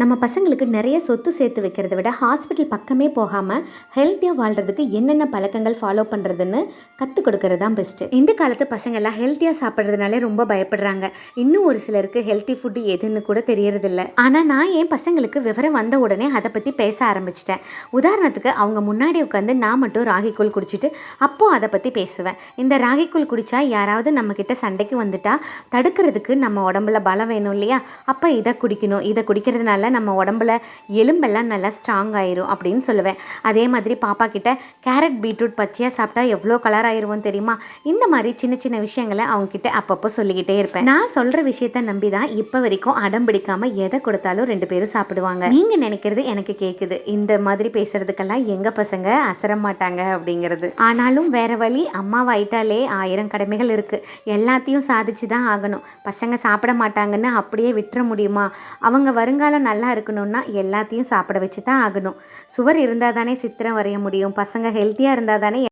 நம்ம பசங்களுக்கு நிறைய சொத்து சேர்த்து வைக்கிறத விட ஹாஸ்பிட்டல் பக்கமே போகாமல் ஹெல்த்தியாக வாழ்கிறதுக்கு என்னென்ன பழக்கங்கள் ஃபாலோ பண்ணுறதுன்னு கற்றுக் கொடுக்கறது தான் பெஸ்ட்டு இந்த காலத்து பசங்க எல்லாம் ஹெல்த்தியாக சாப்பிட்றதுனாலே ரொம்ப பயப்படுறாங்க. இன்னும் ஒரு சிலருக்கு ஹெல்த்தி ஃபுட்டு எதுன்னு கூட தெரியறதில்ல. ஆனால் நான் என் பசங்களுக்கு விவரம் வந்த உடனே அதை பற்றி பேச ஆரம்பிச்சிட்டேன். உதாரணத்துக்கு அவங்க முன்னாடி உட்காந்து நான் மட்டும் ராகிக்கூழ் குடிச்சிட்டு அப்போ அதை பற்றி பேசுவேன். இந்த ராகிக்கூழ் குடித்தா யாராவது நம்மக்கிட்ட சண்டைக்கு வந்துட்டால் தடுக்கிறதுக்கு நம்ம உடம்புல பலம் வேணும் இல்லையா? அப்போ இதை குடிக்கணும். இதை குடிக்கிறதுனால நம்ம உடம்புல எலும்பெல்லாம் நல்லா ஸ்ட்ராங் ஆயிரும் அப்படின்னு சொல்லுவேன். அதே மாதிரி பாப்பா கிட்ட கேரட் பீட்ரூட் பச்சையாக சாப்பிட்டா எவ்வளோ கலர் ஆயிருவோம் தெரியுமா? இந்த மாதிரி சின்ன சின்ன விஷயங்களை அவங்க கிட்ட அப்பப்போ சொல்லிக்கிட்டே இருப்பேன். நான் சொல்கிற விஷயத்த நம்பி தான் இப்போ வரைக்கும் அடம் பிடிக்காம எதை கொடுத்தாலும் ரெண்டு பேரும் சாப்பிடுவாங்க. நீங்கள் நினைக்கிறது எனக்கு கேட்குது இந்த மாதிரி பேசுறதுக்கெல்லாம் எங்கள் பசங்க அசர மாட்டாங்க அப்படிங்கிறது. ஆனாலும் வேற வழி அம்மாவாயிட்டாலே ஆயிரம் கடமைகள் இருக்குது எல்லாத்தையும் சாதிச்சு தான் ஆகணும். பசங்க சாப்பிட மாட்டாங்கன்னு அப்படியே விட்டுற முடியுமா? அவங்க வருங்காலம் நல்லா இருக்கணும்னா எல்லாத்தையும் சாப்பிட வச்சு தான் ஆகணும். சுவர் இருந்தால் தானே சித்திரம் வரைய முடியும். பசங்க ஹெல்த்தியாக இருந்தால் தானே